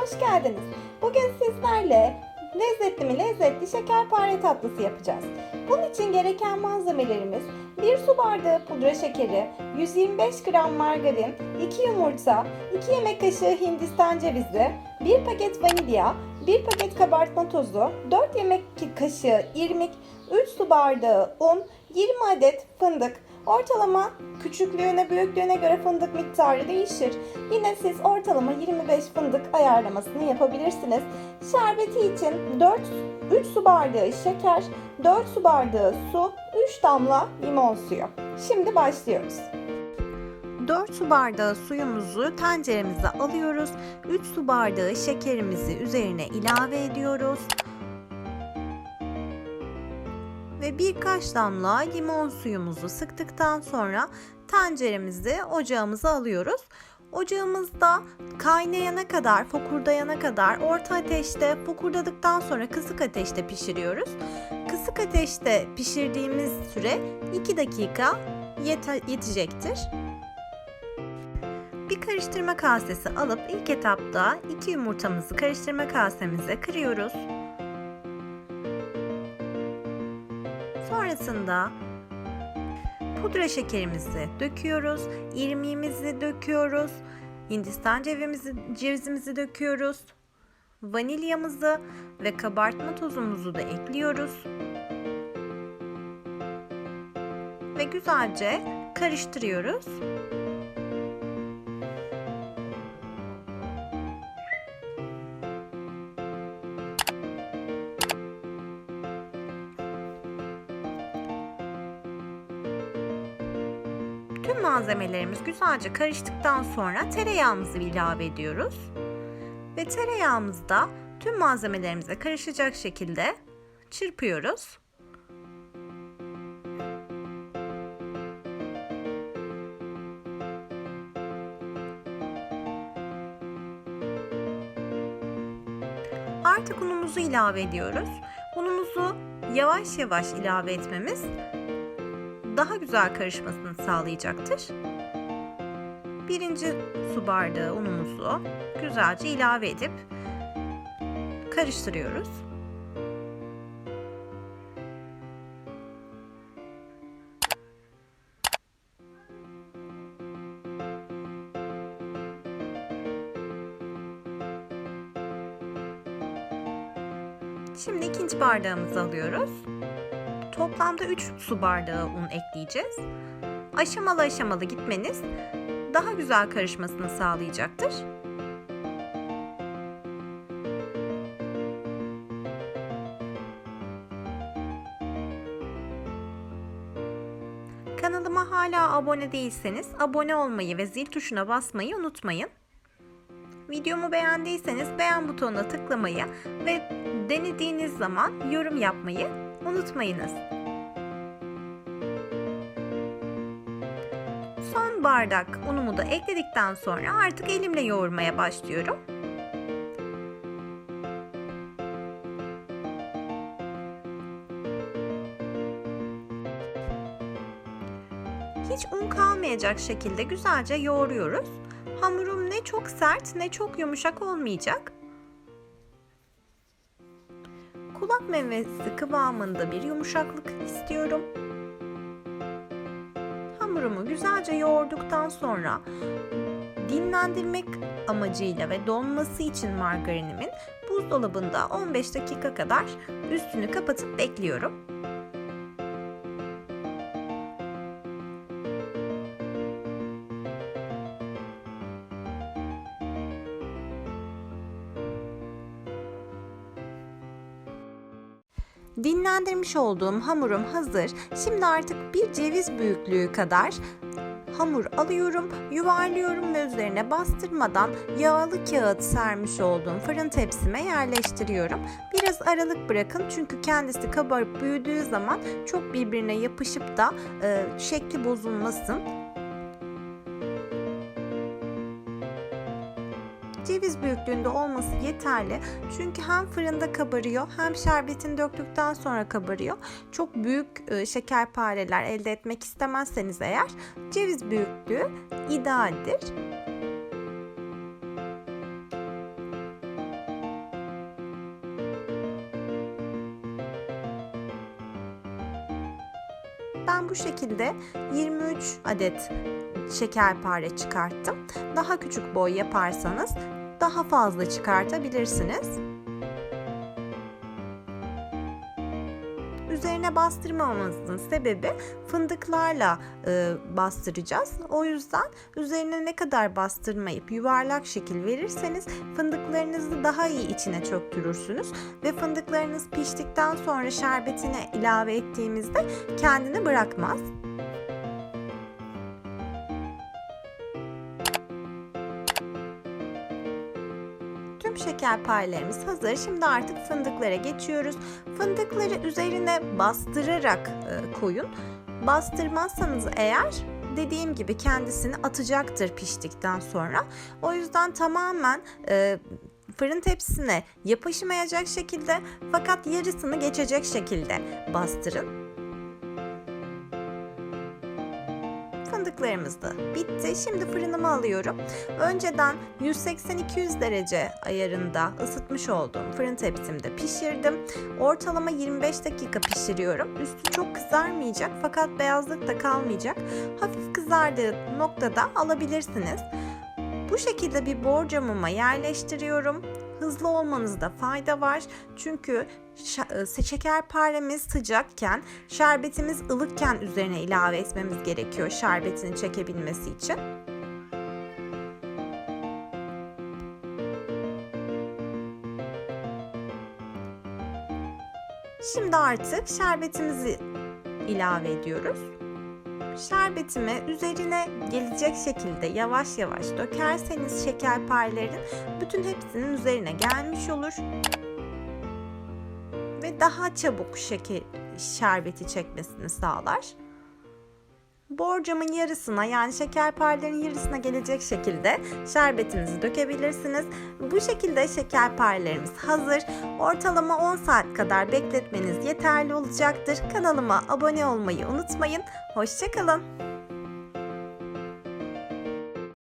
hoş geldiniz. Bugün sizlerle lezzetli mi lezzetli şekerpare tatlısı yapacağız. Bunun için gereken malzemelerimiz 1 su bardağı pudra şekeri, 125 gram margarin, 2 yumurta, 2 yemek kaşığı hindistan cevizi, 1 paket vanilya, 1 paket kabartma tozu, 4 yemek kaşığı irmik, 3 su bardağı un, 20 adet fındık, Ortalama küçüklüğüne büyüklüğüne göre fındık miktarı değişir. Yine siz ortalama 25 fındık ayarlamasını yapabilirsiniz. Şerbeti için 4 3 su bardağı şeker, 4 su bardağı su, 3 damla limon suyu. Şimdi başlıyoruz. 4 su bardağı suyumuzu tenceremize alıyoruz. 3 su bardağı şekerimizi üzerine ilave ediyoruz. Birkaç damla limon suyumuzu sıktıktan sonra tenceremizi ocağımıza alıyoruz. Ocağımızda kaynayana kadar, fokurdayana kadar orta ateşte fokurdadıktan sonra kısık ateşte pişiriyoruz. Kısık ateşte pişirdiğimiz süre 2 dakika yete- yetecektir. Bir karıştırma kasesi alıp ilk etapta iki yumurtamızı karıştırma kasemize kırıyoruz. Sonrasında pudra şekerimizi döküyoruz, irmiğimizi döküyoruz, hindistan cevizimizi, cevizimizi döküyoruz, vanilyamızı ve kabartma tozumuzu da ekliyoruz. Ve güzelce karıştırıyoruz. Tüm malzemelerimiz güzelce karıştıktan sonra tereyağımızı ilave ediyoruz. Ve tereyağımızı da tüm malzemelerimize karışacak şekilde çırpıyoruz. Artık unumuzu ilave ediyoruz. Unumuzu yavaş yavaş ilave etmemiz daha güzel karışmasını sağlayacaktır. Birinci su bardağı unumuzu güzelce ilave edip karıştırıyoruz. Şimdi ikinci bardağımızı alıyoruz. Toplamda 3 su bardağı un ekleyeceğiz. Aşamalı aşamalı gitmeniz daha güzel karışmasını sağlayacaktır. Kanalıma hala abone değilseniz abone olmayı ve zil tuşuna basmayı unutmayın. Videomu beğendiyseniz beğen butonuna tıklamayı ve denediğiniz zaman yorum yapmayı unutmayınız. Son bardak unumu da ekledikten sonra artık elimle yoğurmaya başlıyorum. Hiç un kalmayacak şekilde güzelce yoğuruyoruz. Hamurum ne çok sert ne çok yumuşak olmayacak. Kulak memesi kıvamında bir yumuşaklık istiyorum. Hamurumu güzelce yoğurduktan sonra dinlendirmek amacıyla ve donması için margarinimin buzdolabında 15 dakika kadar üstünü kapatıp bekliyorum. Dinlendirmiş olduğum hamurum hazır. Şimdi artık bir ceviz büyüklüğü kadar hamur alıyorum, yuvarlıyorum ve üzerine bastırmadan yağlı kağıt sermiş olduğum fırın tepsime yerleştiriyorum. Biraz aralık bırakın çünkü kendisi kabarıp büyüdüğü zaman çok birbirine yapışıp da e, şekli bozulmasın. ceviz büyüklüğünde olması yeterli. Çünkü hem fırında kabarıyor hem şerbetini döktükten sonra kabarıyor. Çok büyük e, şekerpareler elde etmek istemezseniz eğer ceviz büyüklüğü idealdir. Ben bu şekilde 23 adet şekerpare çıkarttım. Daha küçük boy yaparsanız daha fazla çıkartabilirsiniz. Üzerine bastırmamamızın sebebi fındıklarla e, bastıracağız. O yüzden üzerine ne kadar bastırmayıp yuvarlak şekil verirseniz fındıklarınızı daha iyi içine çöktürürsünüz ve fındıklarınız piştikten sonra şerbetine ilave ettiğimizde kendini bırakmaz. Şekerparelerimiz hazır. Şimdi artık fındıklara geçiyoruz. Fındıkları üzerine bastırarak e, koyun. Bastırmazsanız eğer dediğim gibi kendisini atacaktır piştikten sonra. O yüzden tamamen e, fırın tepsisine yapışmayacak şekilde fakat yarısını geçecek şekilde bastırın. Fındıklarımız da bitti. Şimdi fırınıma alıyorum. Önceden 180-200 derece ayarında ısıtmış olduğum fırın tepsimde pişirdim. Ortalama 25 dakika pişiriyorum. Üstü çok kızarmayacak fakat beyazlık da kalmayacak. Hafif kızardığı noktada alabilirsiniz. Bu şekilde bir borcamıma yerleştiriyorum. Hızlı olmanızda fayda var. Çünkü şa- şekerparemiz sıcakken, şerbetimiz ılıkken üzerine ilave etmemiz gerekiyor şerbetini çekebilmesi için. Şimdi artık şerbetimizi ilave ediyoruz. Şerbetimi üzerine gelecek şekilde yavaş yavaş dökerseniz şekerparelerin bütün hepsinin üzerine gelmiş olur. Ve daha çabuk şeker şerbeti çekmesini sağlar. Borcamın yarısına yani şekerparelerin yarısına gelecek şekilde şerbetinizi dökebilirsiniz. Bu şekilde şekerparelerimiz hazır. Ortalama 10 saat kadar bekletmeniz yeterli olacaktır. Kanalıma abone olmayı unutmayın. Hoşçakalın.